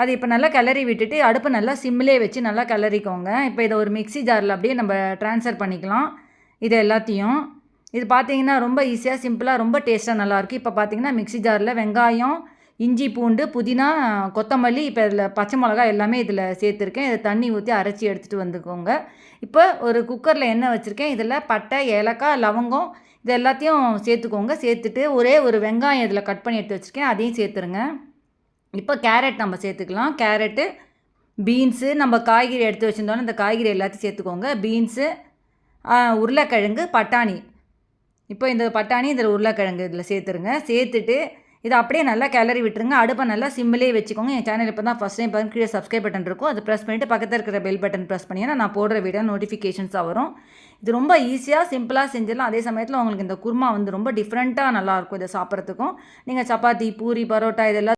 அது இப்போ நல்லா கிளறி விட்டுட்டு அடுப்பு நல்லா சிம்மிலே வச்சு நல்லா கிளறிக்கோங்க. இப்போ இதை ஒரு மிக்ஸி ஜாரில் அப்படியே நம்ம ட்ரான்ஸ்ஃபர் பண்ணிக்கலாம். இது எல்லாத்தையும். இது பார்த்தீங்கன்னா ரொம்ப ஈஸியாக சிம்பிளாக ரொம்ப டேஸ்ட்டாக நல்லாயிருக்கு இப்போ பார்த்தீங்கன்னா மிக்ஸி ஜாரில் வெங்காயம் இஞ்சி பூண்டு புதினா கொத்தமல்லி இப்போ இதில் பச்சை மிளகா எல்லாமே இதில் சேர்த்துருக்கேன். இதை தண்ணி ஊற்றி அரைச்சி எடுத்துகிட்டு வந்துக்கோங்க. இப்போ ஒரு குக்கரில் எண்ணெய் வச்சுருக்கேன். இதில் பட்டை ஏலக்காய் லவங்கம் இது எல்லாத்தையும் சேர்த்துக்கோங்க. சேர்த்துட்டு ஒரே ஒரு வெங்காயம் இதில் கட் பண்ணி எடுத்து வச்சுருக்கேன். அதையும் சேர்த்துருங்க. இப்போ கேரட் நம்ம சேர்த்துக்கலாம். கேரட்டு பீன்ஸு நம்ம காய்கறி எடுத்து வச்சுருந்தோன்னா இந்த காய்கறி எல்லாத்தையும் சேர்த்துக்கோங்க. பீன்ஸு உருளைக்கிழங்கு பட்டாணி. இப்போ இந்த பட்டாணி இதில் உருளைக்கிழங்கு இதில் சேர்த்துருங்க. சேர்த்துட்டு இதை அப்படியே நல்லா கிளறி விட்டுருங்க. அடுப்பை நல்லா சிம்மிலே வச்சுக்கோங்க. என் சேனல் இப்போ தான் ஃபஸ்ட் டைம் பார்த்து கீழே சப்ஸ்கிரைப் பட்டன் இருக்கும். அதை ப்ரெஸ் பண்ணிவிட்டு பக்கத்தில் இருக்கிற பெல் பட்டன் ப்ரெஸ் பண்ணிங்கன்னா நான் போடுற வீடியோ நோட்டிஃபிகேஷன்ஸாக வரும். இது ரொம்ப ஈஸியாக சிம்பிளாக செஞ்சிடலாம். அதே சமயத்தில் உங்களுக்கு இந்த குருமா வந்து ரொம்ப டிஃப்ரெண்ட்டாக நல்லாயிருக்கும் இதை சாப்பிட்றதுக்கும். நீங்கள் சப்பாத்தி பூரி பரோட்டா இதெல்லாம்